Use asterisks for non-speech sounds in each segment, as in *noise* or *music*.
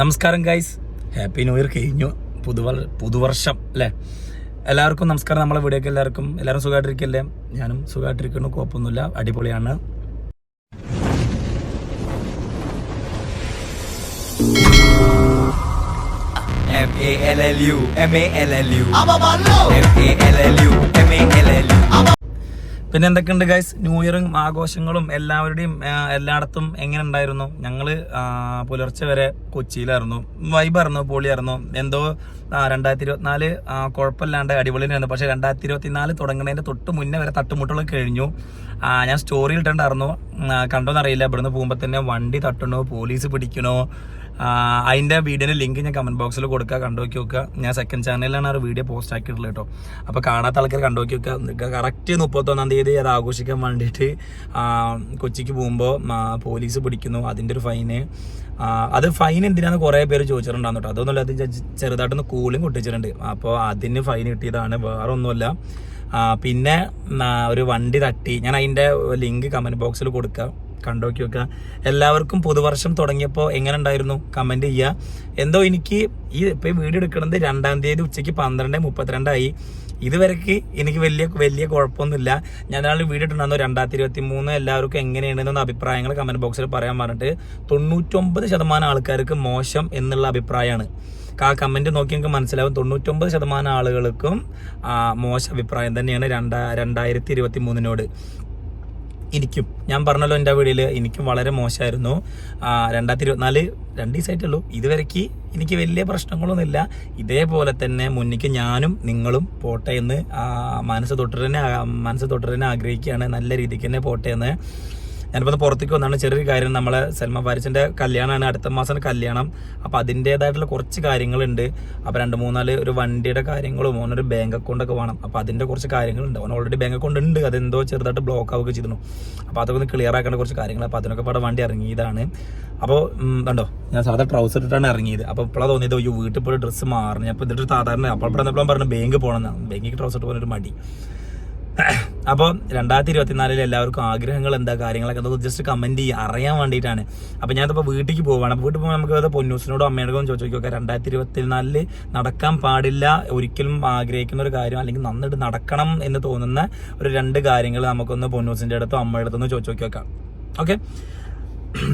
നമസ്കാരം guys happy new year കഴിഞ്ഞു. പുതുവർ പുതുവർഷം അല്ലേ? എല്ലാവർക്കും നമസ്കാരം. നമ്മളെ വീഡിയോക്ക് എല്ലാവർക്കും എല്ലാവരും സുഖമായിട്ടിരിക്കല്ലേ? ഞാനും സുഖമായിട്ടിരിക്കുന്നു. കുഴപ്പമൊന്നുമില്ല. അടിപൊളിയാണ്. M A L L U M A L L U. M A L L U M A L L U. പിന്നെ എന്തൊക്കെയുണ്ട് ഗൈസ് ന്യൂ ഇയറും ആഘോഷങ്ങളും എല്ലാവരുടെയും എല്ലായിടത്തും എങ്ങനെ ഉണ്ടായിരുന്നു? ഞങ്ങൾ ആ, പുലർച്ചെ വരെ കൊച്ചിയിലായിരുന്നു. വൈബായിരുന്നു പൊളിയായിരുന്നു. എന്തോ രണ്ടായിരത്തി ഇരുപത്തിനാല് കുഴപ്പമില്ലാണ്ട് അടിപൊളിയായിരുന്നു. പക്ഷേ രണ്ടായിരത്തി ഇരുപത്തിനാല് തുടങ്ങുന്നതിന്റെ തൊട്ട് മുന്നേ വരെ തട്ടുമുട്ടുകൾ കഴിഞ്ഞു. ഞാൻ സ്റ്റോറി ഇട്ടിട്ടുണ്ടായിരുന്നു. ആ, കണ്ടോന്നറിയില്ല. ഇവിടുന്ന് പോകുമ്പോൾ തന്നെ വണ്ടി തട്ടണോ പോലീസ് പിടിക്കണോ ആഹ് വീഡിയോന്റെ ലിങ്ക് ഞാൻ കമന്റ് ബോക്സിൽ കൊടുക്കുക കണ്ടു നോക്കി. നോക്കുക ഞാൻ സെക്കൻഡ് ചാനലിലാണ് ആ വീഡിയോ പോസ്റ്റ് ആക്കിയിട്ടുള്ളത് കേട്ടോ. അപ്പോൾ കാണാത്ത ആൾക്കാർ കണ്ടു നോക്കി. നോക്കുക കറക്റ്റ് മുപ്പത്തൊന്നാം തീയതി അത് ആഘോഷിക്കാൻ വേണ്ടിയിട്ട് കൊച്ചിക്ക് പോകുമ്പോൾ പോലീസ് പിടിക്കുന്നു. അതിന്റെ ഒരു ഫൈന് അത് ഫൈൻ എന്തിനാന്ന് കുറേ പേര് ചോദിച്ചിട്ടുണ്ടായിരുന്നു കേട്ടോ. അതൊന്നുമില്ല അത് ചെറുതായിട്ടൊന്ന് കൂളിങ് കൊട്ടിച്ചിട്ടുണ്ട് അപ്പോൾ അതിന് ഫൈൻ കിട്ടിയതാണ്. വേറെ ഒന്നുമില്ല പിന്നെ ഒരു വണ്ടി തട്ടി. ഞാൻ അതിന്റെ ലിങ്ക് കമന്റ് ബോക്സിൽ കൊടുക്കാം. കണ്ടോക്കി വെക്കുക. എല്ലാവർക്കും പുതുവർഷം തുടങ്ങിയപ്പോൾ എങ്ങനെ ഉണ്ടായിരുന്നു? കമന്റ് ചെയ്യുക. എന്തോ എനിക്ക് ഈ ഇപ്പോൾ വീഡിയോ എടുക്കുന്നത് രണ്ടാം തീയതി ഉച്ചയ്ക്ക് പന്ത്രണ്ട് മുപ്പത്തിരണ്ടായി. ഇതുവരെക്ക് എനിക്ക് വലിയ വലിയ കുഴപ്പമൊന്നുമില്ല. ഞാൻ ഒരാൾ വീഡിയോ ഇട്ടുണ്ടായിരുന്നു രണ്ടായിരത്തി ഇരുപത്തി മൂന്ന് എല്ലാവർക്കും എങ്ങനെയാണെന്ന അഭിപ്രായങ്ങൾ കമന്റ് ബോക്സിൽ പറയാൻ പറഞ്ഞിട്ട് തൊണ്ണൂറ്റൊമ്പത് ശതമാനം ആൾക്കാർക്ക് മോശം എന്നുള്ള അഭിപ്രായമാണ്. ആ കമന്റ് നോക്കി നിങ്ങൾക്ക് മനസ്സിലാവും. തൊണ്ണൂറ്റൊമ്പത് ശതമാനം ആളുകൾക്കും മോശം അഭിപ്രായം തന്നെയാണ് രണ്ടാ രണ്ടായിരത്തി ഇരുപത്തി മൂന്നിനോട് എനിക്കും. ഞാൻ പറഞ്ഞല്ലോ എന്റെ വീടിൽ എനിക്കും വളരെ മോശമായിരുന്നു. രണ്ടായിരത്തി ഇരുപത്തിനാല് രണ്ട് ദിവസമായിട്ടുള്ളൂ ഇതുവരേക്ക് എനിക്ക് വലിയ പ്രശ്നങ്ങളൊന്നുമില്ല. ഇതേപോലെ തന്നെ മുന്നിക്ക് ഞാനും നിങ്ങളും പോട്ടെ എന്ന് മനസ്സ് മനസ്സ് തന്നെ മനസ്സ് തൊട്ടറിനെ ആഗ്രഹിക്കുകയാണ്. നല്ല രീതിക്ക് തന്നെ പോട്ടെ എന്ന്. ഞാനിപ്പോൾ പുറത്തേക്ക് വന്നാണ് ചെറിയൊരു കാര്യം. നമ്മളെ സൽമ ഫാരിസിന്റെ കല്യാണമാണ്. അടുത്ത മാസം കല്യാണം. അപ്പോൾ അതിന്റെതായിട്ടുള്ള കുറച്ച് കാര്യങ്ങളുണ്ട്. അപ്പോൾ രണ്ട് മൂന്നാൽ ഒരു വണ്ടിയുടെ കാര്യങ്ങളും ഓനൊരു ബാങ്ക് അക്കൗണ്ടൊക്കെ വേണം. അപ്പോൾ അതിന്റെ കുറച്ച് കാര്യങ്ങളുണ്ട്. ഓൻ ഓൾറെഡി ബാങ്ക് അക്കൗണ്ട് ഉണ്ട്. അതെന്തോ ചെറുതായിട്ട് ബ്ലോക്ക് ആവുകയൊക്കെ ചെയ്തിരുന്നു. അപ്പോൾ അതൊക്കെ ഒന്ന് ക്ലിയർ ആക്കേണ്ട കുറച്ച് കാര്യങ്ങൾ അപ്പോൾ അതിനൊക്കെ പാടെ വണ്ടി ഇറങ്ങിയതാണ്. അപ്പോൾ കണ്ടോ? ഞാൻ സാധാ ട്രൗസർ ഇട്ടാണ് ഇറങ്ങിയത്. അപ്പോൾ ഇപ്പോഴാണ് തോന്നിയത് അയ്യോ വീട്ടിൽ പോയി ഡ്രസ്സ് മാറണം. അപ്പോൾ ഇതിട്ട് സാധാരണ അപ്പോൾ ഇവിടെ പറഞ്ഞു ബാങ്ക് പോകണം ബാങ്കിക്ക് ട്രൗസർ ഒരു മടി. അപ്പോൾ രണ്ടായിരത്തി ഇരുപത്തിനാലിൽ എല്ലാവർക്കും ആഗ്രഹങ്ങൾ എന്താ കാര്യങ്ങളൊക്കെ എന്താ ജസ്റ്റ് കമന്റ് ചെയ്യുക അറിയാൻ വേണ്ടിയിട്ടാണ്. അപ്പോൾ ഞാനിപ്പോൾ വീട്ടിലേക്ക് പോവാണ്. അപ്പോൾ വീട്ടിൽ പോകുമ്പോൾ നമുക്ക് അത് പൊന്നൂസിനോടും അമ്മയോടും ചോദിച്ചു നോക്കാം രണ്ടായിരത്തി ഇരുപത്തിനാലിൽ നടക്കാൻ പാടില്ല ഒരിക്കലും ആഗ്രഹിക്കുന്ന ഒരു കാര്യം അല്ലെങ്കിൽ നന്നിട്ട് നടക്കണം എന്ന് തോന്നുന്ന ഒരു രണ്ട് കാര്യങ്ങൾ നമുക്കൊന്ന് പൊന്നൂസിന്റെ അടുത്തോ അമ്മയുടെ അടുത്തൊന്ന് ചോദിച്ചു വെക്കാം ഓക്കെ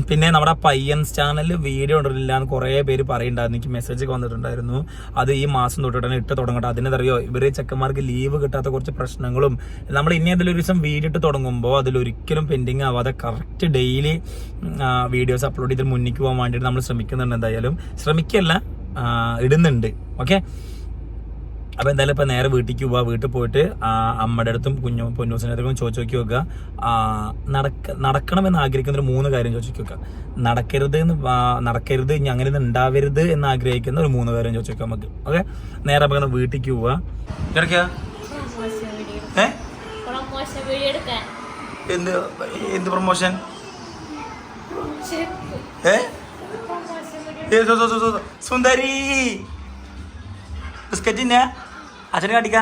പിന്നെ നമ്മുടെ പയ്യൻസ് ചാനലിൽ വീഡിയോ ഉണ്ടല്ല എന്ന് കുറേ പേര് പറയുന്നുണ്ടായിരുന്നു. എനിക്ക് മെസ്സേജ് വന്നിട്ടുണ്ടായിരുന്നു. അത് ഈ മാസം തൊട്ടിട്ട് തന്നെ ഇട്ട് തുടങ്ങട്ടെ. അതിനെന്തറിയോ? ഇവർ ചെക്കന്മാർക്ക് ലീവ് കിട്ടാത്ത കുറച്ച് പ്രശ്നങ്ങളും നമ്മൾ ഇനി അതിലൊരു ദിവസം വീഡിയോ ഇട്ട് തുടങ്ങുമ്പോൾ അതിലൊരിക്കലും പെൻഡിങ് ആവാതെ കറക്റ്റ് ഡെയിലി വീഡിയോസ് അപ്ലോഡ് ചെയ്ത് മുന്നിക്ക് പോകാൻ വേണ്ടിയിട്ട് നമ്മൾ ശ്രമിക്കുന്നുണ്ട് എന്തായാലും. ശ്രമിക്കല്ല ഇടുന്നുണ്ട്. ഓക്കെ അപ്പൊ എന്തായാലും ഇപ്പൊ നേരെ വീട്ടിലേക്ക് പോവാ. വീട്ടിൽ പോയിട്ട് ആ, അമ്മയുടെ അടുത്തും കുഞ്ഞു പൊന്നൂസിന്റെ അടുത്തും ചോദിച്ചു നോക്കി നോക്കുക നടക്ക നടക്കണമെന്ന് ആഗ്രഹിക്കുന്ന ഒരു മൂന്ന് കാര്യം ചോദിച്ചു നോക്കുക നടക്കരുത് എന്ന് നടക്കരുത് ഇനി അങ്ങനെ ഉണ്ടാവരുത് എന്ന് ആഗ്രഹിക്കുന്ന ഒരു മൂന്ന് കാര്യം ചോദിച്ചു നോക്കാം നമുക്ക്. ഓക്കെ? നേരെ അപ്പം വീട്ടിൽ വീട്ടിലേക്ക് പോവാ. കിടക്കുക പ്രൊമോഷൻ വീഡിയോ വീഡിയോ എടുക്കാൻ. എന്ത് എന്ത് പ്രൊമോഷൻ. ഏ? സുന്ദരി. ബിസ്ക്കറ്റിന്റെ അച്ഛനെ കാണിക്ക.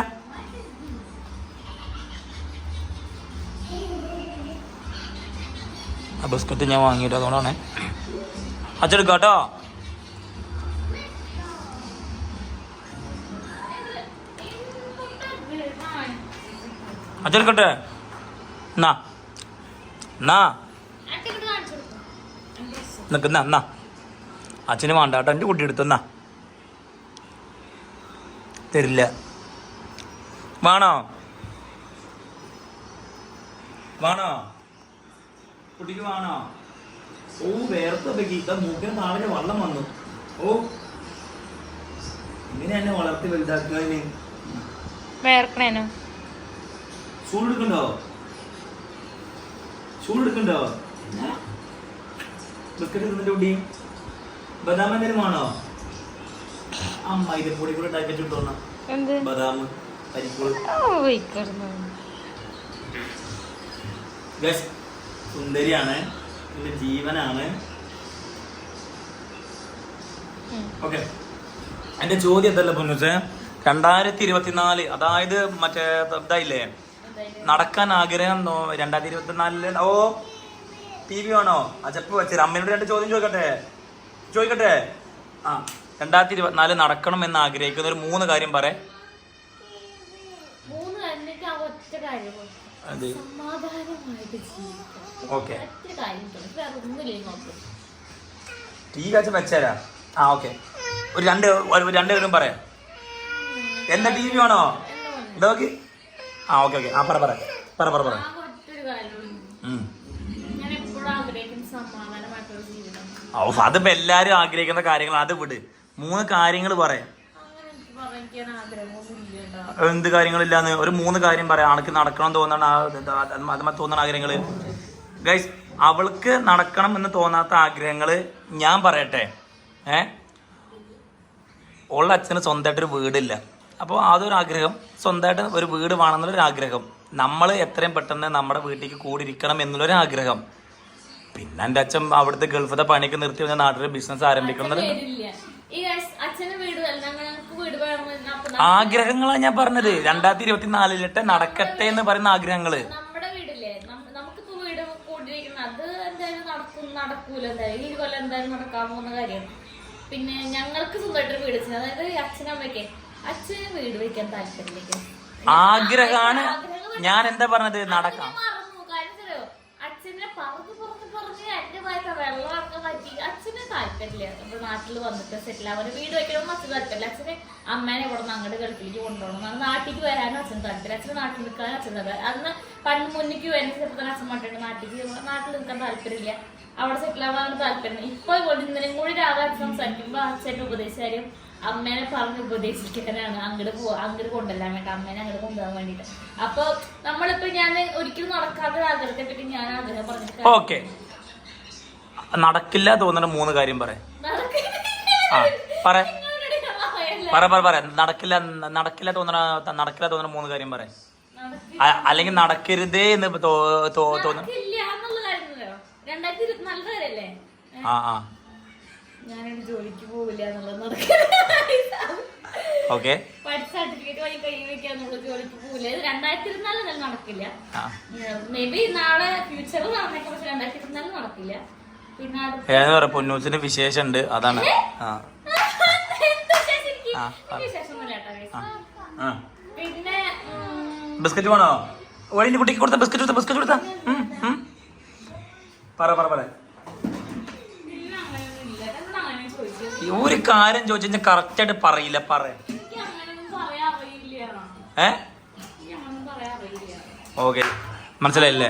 ബിസ്ക്കറ്റ് ഞാൻ വാങ്ങിയിട്ട് അതുകൊണ്ടാണ്. അച്ഛൻ കേട്ടോ. അച്ഛനെടുക്കട്ടെ എന്നാ? എന്നാ. നിൽക്കുന്ന എന്നാ അച്ഛന് വേണ്ട കേട്ടോ. എന്റെ കുട്ടി എടുത്തെന്നാ തരില്ല. വേണോ? വേണോ? കുട്ടിക്ക് വേണോ? ഓ വേർത്ത ഗീത മൂക്കിന് താഴെ വള്ളം വന്നു. ഓ ഇങ്ങനെ എന്നെ വളർത്തി വലുതാക്കുകയാണ് വേർക്കണേനോ. ചൂടെടുക്കണ്ടോ? ചൂടെടുക്കണ്ടോ? ബിസ്ക്കറ്റ് തിന്നിട്ട് കുട്ടി. ബദാം എന്തെങ്കിലും വേണോ? അമ്മ ഇത് പൊടി കൂടെ ഉണ്ടാക്കി വെച്ചിട്ടോന്ന എന്ത്? ബദാം. സുന്ദരിയാണ്. എന്റെ ജീവനാണ്. ഓക്കെ. എന്റെ ചോദ്യം എന്തല്ല പൊന്നു രണ്ടായിരത്തി ഇരുപത്തിനാല് അതായത് മറ്റേ ഇതായില്ലേ? നടക്കാൻ ആഗ്രഹം രണ്ടായിരത്തി ഇരുപത്തിനാലിൽ ഓ ടി വി ആണോ അച്ചപ്പ് വെച്ച്. അമ്മയോട് രണ്ട് ചോദ്യം ചോദിക്കട്ടെ? ചോദിക്കട്ടെ? ആ രണ്ടായിരത്തി ഇരുപത്തിനാല് നടക്കണം എന്ന് ആഗ്രഹിക്കുന്ന ഒരു മൂന്ന് കാര്യം പറയാം മൂന്ന് എന്നിട്ട് ആ ഒറ്റ കാര്യം അത് സമാധാനമായിട്ട് ജീവിക്കാം ഓക്കെ ഒറ്റ കാര്യം തോന്നി വേറെ ഒന്നുമില്ലേ നോക്കും ടീ കാച്ച വെച്ചേരാ. ആ ഓക്കെ. ഒരു രണ്ട് രണ്ട് പേരും പറയാം. എന്താ ടി വി ആണോ? ആ ഓക്കെ ഓക്കെ. ആ പറ പറ. പറ പറ പറ. അതിപ്പോ എല്ലാരും ആഗ്രഹിക്കുന്ന കാര്യങ്ങൾ അത് വിട്. മൂന്ന് കാര്യങ്ങൾ പറയാം. എന്ത് കാര്യങ്ങളില്ലാന്ന് ഒരു മൂന്ന് കാര്യം പറയാം. അണക്ക് നടക്കണം തോന്നണ അത് തോന്നണ ആഗ്രഹങ്ങൾ. ഗൈസ് അവൾക്ക് നടക്കണം എന്ന് തോന്നാത്ത ആഗ്രഹങ്ങൾ ഞാൻ പറയട്ടെ. ഏ? ഉള്ള അച്ഛന് സ്വന്തമായിട്ടൊരു വീടില്ല. അപ്പോൾ അതൊരു ആഗ്രഹം. സ്വന്തമായിട്ട് ഒരു വീട് വേണമെന്നുള്ളൊരു ആഗ്രഹം. നമ്മൾ എത്രയും പെട്ടെന്ന് നമ്മുടെ വീട്ടിലേക്ക് കൂടിയിരിക്കണം എന്നുള്ളൊരു ആഗ്രഹം. പിന്നെ എന്റെ അച്ഛൻ അവിടുത്തെ ഗൾഫത്തെ പണിയൊക്കെ നിർത്തി വന്ന നാട്ടിൽ ബിസിനസ് ആരംഭിക്കണം ആഗ്രഹങ്ങളാണ് ഞാൻ പറഞ്ഞത്. രണ്ടായിരത്തി ഇരുപത്തിനാലിലിട്ട് നടക്കട്ടെ എന്ന് പറയുന്ന ആഗ്രഹങ്ങൾ. നമ്മുടെ വീടില്ലേ? നം- നമുക്കിപ്പോ വീട് അത് എന്തായാലും നടക്കും നടക്കൂല എന്തായാലും. ഈ കൊല്ലം എന്തായാലും നടക്കാൻ പോകുന്ന കാര്യമാണ് പിന്നെ ഞങ്ങൾക്ക് സ്വന്തമായിട്ടൊരു വീട് വെച്ചത്. അതായത് അച്ഛനമ്മയ്ക്ക് അച്ഛന് വീട് വെക്കാൻ താല്പര്യമില്ല. ആഗ്രഹമാണ്. ഞാൻ എന്താ പറഞ്ഞത്? നടക്കാം. താല്പര്യമില്ല നമ്മുടെ നാട്ടിൽ വന്നിട്ട് സെറ്റിൽ ആവാൻ വീട് വയ്ക്കണമെന്ന് അച്ഛന് താല്പര്യമില്ല. അച്ഛന് അമ്മേനെ ഇവിടെ നിന്ന് അങ്ങോട്ട് ഗൾഫിലേക്ക് കൊണ്ടുപോകണം. അന്ന് നാട്ടിലേക്ക് വരാനും അച്ഛന് താല്പര്യം അച്ഛന് നാട്ടിൽ നിൽക്കാനും അച്ഛൻ താല്പര്യം. അന്ന് പണ്ട് മുന്നിക്ക് വരുന്ന ചിലപ്പോൾ തന്നെ അച്ഛൻ പറഞ്ഞിട്ടുണ്ട് നാട്ടിലേക്ക് നാട്ടിൽ നിൽക്കാൻ താല്പര്യമില്ല. അവിടെ സെറ്റിൽ ആവാനാണ് താല്പര്യം ഇപ്പൊ ഇവിടെ ഇന്നലെയും കൂടി രാവിലെ അച്ഛൻ സംസാരിക്കുമ്പോ അച്ഛന്റെ ഉപദേശകാര്യം അമ്മേനെ പറഞ്ഞ് ഉപദേശിക്കാനാണ്. അങ്ങോട്ട് പോ അങ്ങോട്ട് കൊണ്ടുവരാൻ വേണ്ടി അമ്മേനെ അങ്ങോട്ട് കൊണ്ടുപോകാൻ വേണ്ടിട്ട് അപ്പൊ നമ്മളിപ്പോ ഞാൻ ഒരിക്കലും നടക്കാത്ത ആഗ്രഹത്തെ പറ്റി ഞാൻ ആഗ്രഹം പറഞ്ഞിട്ട് നടക്കില്ല തോന്നുന്ന മൂന്ന് കാര്യം ആ പറ. പറ പറ പറ. നടക്കില്ല നടക്കില്ല തോന്നണ നടക്കില്ല തോന്നുന്ന മൂന്ന് കാര്യം പറ അല്ലെങ്കിൽ നടക്കരുതേ എന്ന് തോന്നുന്നു. ആ ആ. ഞാനൊരു ജോലിക്ക് പോവില്ല എന്നുള്ളത് ഓക്കെ. പഠിച്ച സർട്ടിഫിക്കറ്റ് വാങ്ങി കൈ വെക്കാന്നുള്ള ജോലിക്ക് പോവില്ല. ഇത് രണ്ടായിരത്തി ഇരുപത്തിനാല് നടക്കില്ല. മേ ബി നാളെ ഫ്യൂച്ചറിൽ നടന്നേക്കാം പക്ഷെ രണ്ടായിരത്തി ഇരുപത്തിനാല് നടക്കില്ല. പറയാം പൊന്നൂസിന് വിശേഷം ഉണ്ട് അതാണ്. ആ. ബിസ്ക്കറ്റ് വേണോ? വഴിന്റെ കുട്ടിക്ക് കൊടുത്ത ബിസ്ക്കറ്റ് കൊടുത്ത ബിസ്ക്കറ്റ് കൊടുത്ത. പറ പറ പറ. ഒരു കാര്യം ചോദിച്ചു കഴിഞ്ഞാൽ കറക്റ്റ് ആയിട്ട് പറയില്ല പറ. ഏ. ഓക്കെ. മനസ്സിലായില്ലേ?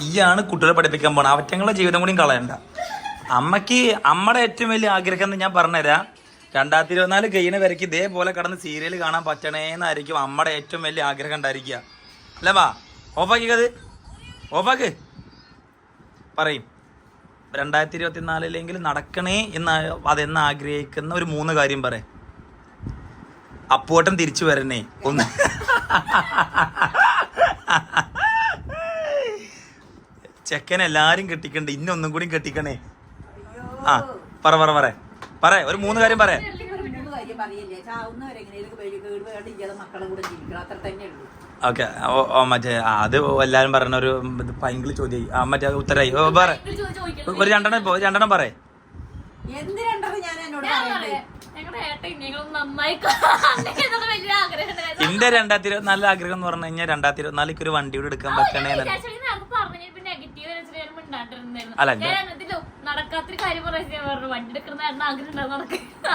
ഈയാണ് കുട്ടികളെ പഠിപ്പിക്കാൻ പോണത്. അവറ്റങ്ങളുടെ ജീവിതം കൂടിയും കളയണ്ട. അമ്മയ്ക്ക് അമ്മയുടെ ഏറ്റവും വലിയ ആഗ്രഹം എന്ന് ഞാൻ പറഞ്ഞുതരാം. രണ്ടായിരത്തി ഇരുപത്തിനാല് കഴിയുന്ന വരയ്ക്ക് ഇതേപോലെ കടന്ന് സീരിയൽ കാണാൻ പറ്റണേന്നായിരിക്കും അമ്മയുടെ ഏറ്റവും വലിയ ആഗ്രഹം ഉണ്ടായിരിക്കുക. അല്ലേ വാ ഓഫാക്കിക്കത് ഓഫാക്ക്. പറയും. രണ്ടായിരത്തി ഇരുപത്തിനാലിലെങ്കിൽ നടക്കണേ എന്ന് അതെന്ന് ആഗ്രഹിക്കുന്ന ഒരു മൂന്ന് കാര്യം പറ. അപ്പുവട്ടം തിരിച്ചു വരണേ. ഒന്ന്. ചെക്കൻ എല്ലാരും കെട്ടിക്കണ്ട് ഇന്നൊന്നും കൂടി കെട്ടിക്കണേ. ആ പറ പറ പറ. പറ ഒരു മൂന്ന് കാര്യം പറയാം ഓക്കെ മറ്റേ ആ, അത് എല്ലാരും പറഞ്ഞ ഒരു ഭയങ്കര ചോദ്യം മറ്റേ ഉത്തരായി. പറ. ഒരു രണ്ടെണ്ണം രണ്ടെണ്ണം പറ. എന്റെ രണ്ടായിരത്തി ഇരുപത്തിനാലിലെ ആഗ്രഹം എന്ന് പറഞ്ഞു കഴിഞ്ഞാൽ രണ്ടായിരത്തി ഇരുപത്തിനാലിക്ക് ഒരു വണ്ടി കൂടെ എടുക്കാൻ പറ്റണേ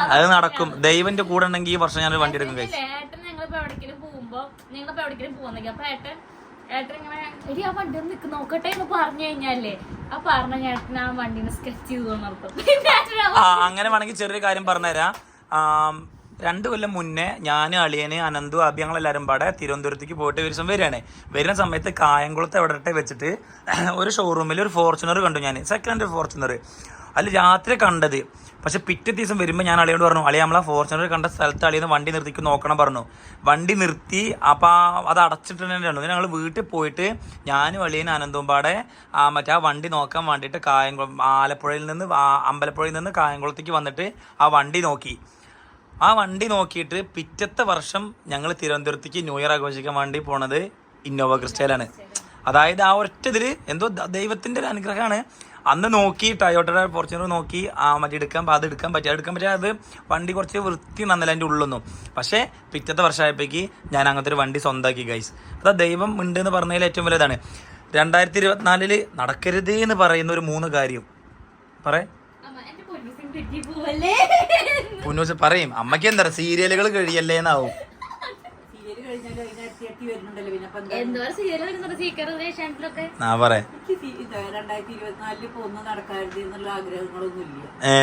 അത് നടക്കും. ദൈവന്റെ കൂടെ ഉണ്ടെങ്കിൽ ഈ വർഷം ഞാൻ വണ്ടി എടുക്കും കഴിച്ചു ഏട്ടൻ ഞങ്ങളിപ്പോ എവിടേക്കെങ്കിലും പോകുമ്പോ ഞങ്ങളിപ്പോ എവിടേക്കും പോകുന്നെങ്കിൽ അപ്പൊ ഏട്ടൻ ഏട്ടൻ ഇങ്ങനെ എടി ആ വണ്ടി ഒന്ന് നിക്ക് നോക്കട്ടെ എന്ന് പറഞ്ഞു കഴിഞ്ഞാലേ ആ പറഞ്ഞ ആ വണ്ടിനെ സ്കെച്ച് ചെയ്തു അങ്ങനെ വേണമെങ്കിൽ ചെറിയൊരു കാര്യം പറഞ്ഞുതരാം. രണ്ട് കൊല്ലം മുന്നേ ഞാൻ അളിയന് അനന്തു അബി ഞങ്ങളെല്ലാവരും പാടെ തിരുവനന്തപുരത്തേക്ക് പോയിട്ട് ഒരു ദിവസം വരികയാണ്. വരുന്ന സമയത്ത് കായംകുളത്ത് എവിടെ വെച്ചിട്ട് *clears throat* ഒരു ഷോറൂമിൽ ഒരു ഫോർച്യൂണർ കണ്ടു ഞാൻ സെക്കൻഡ് ഹാൻഡ് ഫോർച്യൂണർ അതിൽ രാത്രി കണ്ടത്. പക്ഷെ പിറ്റേ ദിവസം വരുമ്പോൾ ഞാൻ അളിയോട് പറഞ്ഞു അളിയ നമ്മളെ ഫോർച്യൂണർ കണ്ട സ്ഥലത്ത് അളിയെന്ന് വണ്ടി നിർത്തിക്ക് നോക്കണം പറഞ്ഞു. വണ്ടി നിർത്തി അപ്പം അത് അടച്ചിട്ടുണ്ടായിരുന്നു ഞങ്ങൾ വീട്ടിൽ പോയിട്ട് ഞാനും അളിയനും അനന്തവും പാടെ ആ മറ്റേ ആ വണ്ടി നോക്കാൻ വേണ്ടിയിട്ട് കായംകുളം ആലപ്പുഴയിൽ നിന്ന് അമ്പലപ്പുഴയിൽ നിന്ന് കായംകുളത്തേക്ക് വന്നിട്ട് ആ വണ്ടി നോക്കി. ആ വണ്ടി നോക്കിയിട്ട് പിറ്റത്തെ വർഷം ഞങ്ങൾ തിരുവനന്തപുരത്തേക്ക് ന്യൂ ഇയർ ആഘോഷിക്കാൻ വേണ്ടി പോണത് ഇന്നോവ ക്രിസ്റ്റയിലാണ്. അതായത് ആ ഒറ്റ ഇതിൽ എന്തോ ദൈവത്തിന്റെ ഒരു അനുഗ്രഹമാണ്. അന്ന് നോക്കി ടയോട്ടയുടെ ഫോർച്യൂണർ നോക്കി ആ മറ്റേ എടുക്കാൻ അത് എടുക്കാൻ പറ്റുക അത് എടുക്കാൻ പറ്റിയ അത് വണ്ടി കുറച്ച് വൃത്തി നന്നല്ല അതിന്റെ ഉള്ളൊന്നും പക്ഷേ പിറ്റത്തെ വർഷമായപ്പോഴേക്ക് ഞാൻ അങ്ങനത്തെ ഒരു വണ്ടി സ്വന്തമാക്കി ഗൈസ് അതാ ദൈവം ഉണ്ട് എന്ന് പറഞ്ഞതിൽ ഏറ്റവും വലുതാണ്. രണ്ടായിരത്തി ഇരുപത്തിനാലിൽ നടക്കരുതേ എന്ന് പറയുന്ന ഒരു മൂന്ന് കാര്യം. പറയേ അമ്മ എന്റെ പൊന്നിസിന് തെറ്റി പോവല്ലേ പുന്നൂസ് പറയും അമ്മയ്ക്ക് എന്താ സീരിയലുകൾ കഴിയല്ലേ എന്നാവും ആ പറ ഏ?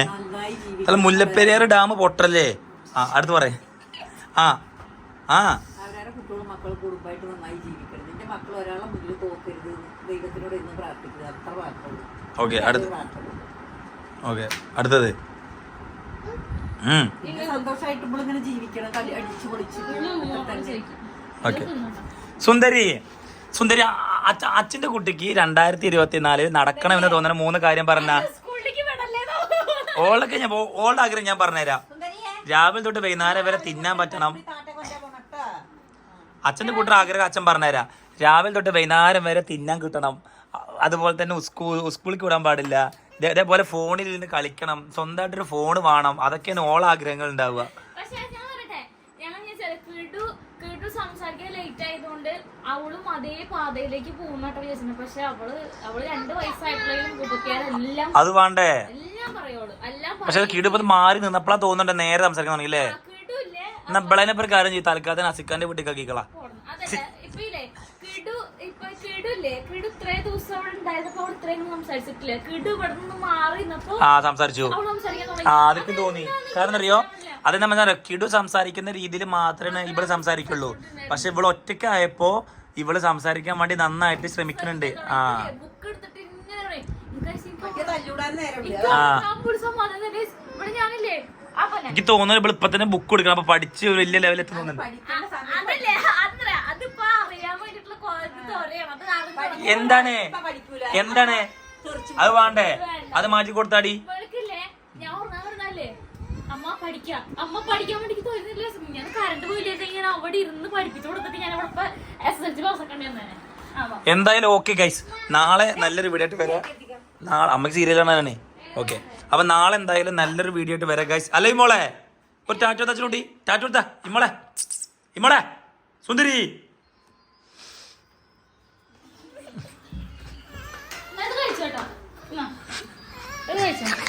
മുല്ലപ്പെരിയാർ ഡാം പൊട്ടല്ലേ? ആ അടുത്ത് പറ ആ ആ. കുട്ടികളും മക്കളും കുടുംബമായിട്ട് നന്നായി ജീവിക്കണം. നിന്റെ മക്കൾ ഒരാളെ മുന്നിൽ തോക്കരുത് ദൈവത്തിനോട് ഇന്ന് പ്രാർത്ഥിക്കുക അത്ര മാത്രമേ ഓക്കെ അടുത്ത്. ഓക്കെ അടുത്തത്. ഓക്കെ. സുന്ദരി സുന്ദരി അച്ഛന്റെ കുട്ടിക്ക് രണ്ടായിരത്തി ഇരുപത്തിനാല് നടക്കണമെന്ന് തോന്നുന്ന മൂന്ന് കാര്യം പറഞ്ഞ. ഓളൊക്കെ ഞാൻ ഓളുടെ ആഗ്രഹം ഞാൻ പറഞ്ഞുതരാം. രാവിലെ തൊട്ട് വൈകുന്നേരം വരെ തിന്നാൻ പറ്റണം. അച്ഛന്റെ കൂട്ടർ ആഗ്രഹം അച്ഛൻ പറഞ്ഞുതരാം. രാവിലെ തൊട്ട് വൈകുന്നേരം വരെ തിന്നാൻ കിട്ടണം. അതുപോലെ തന്നെ സ്കൂൾ സ്കൂളിലേക്ക് വിടാൻ പാടില്ല. ഇതേപോലെ ഫോണിൽ ഇരുന്ന് കളിക്കണം. സ്വന്തമായിട്ടൊരു ഫോൺ വേണം. അതൊക്കെയാണ് ഓൾ ആഗ്രഹങ്ങൾ ഉണ്ടാവുക. സംസാരിക്കാൻ ലേറ്റ് ആയതുകൊണ്ട് അവളും അതേ പാതയിലേക്ക് പോകുന്നോട്ടെ വിചാരിച്ചു പക്ഷെ അവൾ അവൾ രണ്ട് അത് വേണ്ടേ? പക്ഷെ കിടുപ്പത് മാറി നിന്നപ്പോഴാ തോന്നുന്നുണ്ട് നേരെ കിടുല്ലേ എന്നാ ഒരു കാര്യം ചെയ്യും. തൽക്കാലത്തിന് അസിക്കാന്റെ വീട്ടിൽ അതല്ല ആ സംസാരിച്ചു. അവൾ സംസാരിക്കാൻ ആ തുടങ്ങി അതൊക്കെ തോന്നി. കാരണം അറിയോ അത് നമ്മൾ കിടു സംസാരിക്കുന്ന രീതിയിൽ മാത്രമേ ഇവൾ സംസാരിക്കുള്ളൂ. പക്ഷെ ഇവൾ ഒറ്റയ്ക്കായപ്പോ ഇവൾ സംസാരിക്കാൻ വേണ്ടി നന്നായിട്ട് ശ്രമിക്കുന്നുണ്ട്. ആ. ബുക്ക് എടുത്തിട്ട് ഇങ്ങനെ പറയും. "ഗയ്സ്, എനിക്ക് തോന്നുന്നു ഇവിടെ ഇവൾ ഇപ്പൊ തന്നെ ബുക്ക് കൊടുക്കണം അപ്പൊ പഠിച്ച് വലിയ ലെവലിൽ എന്താണ്? എന്താണ്? അത് വേണ്ടേ? അത് മാറ്റി കൊടുത്താടി. അമ്മ പഠിക്കാം. അമ്മ പഠിക്കാൻ വേണ്ടി തോന്നുന്നില്ല. ഞാൻ കറണ്ട് പോയില്ലേ ഞാൻ അവിടെ ഇരുന്ന് പഠിപ്പിച്ചു കൊടുത്തിട്ട് ഞാൻ അവിടെ S S L C pass ഒക്കെ എന്തായാലും ഓക്കെ ഗൈസ് നാളെ നല്ലൊരു വീഡിയോ ആയിട്ട് വരാം. നാളെ അമ്മയ്ക്ക് സീരിയൽ കാണാനാണ് ഓക്കെ അപ്പൊ നാളെ എന്തായാലും നല്ലൊരു വീഡിയോ ആയിട്ട് വരാം ഗൈസ് അല്ല ഇമോളെ ഒരു ടാറ്റോ തച്ചിനുണ്ടി ടാറ്റോ എടുത്താ. ഇമ്മോളെ. ഇമ്മോളെ. സുന്ദരി. です。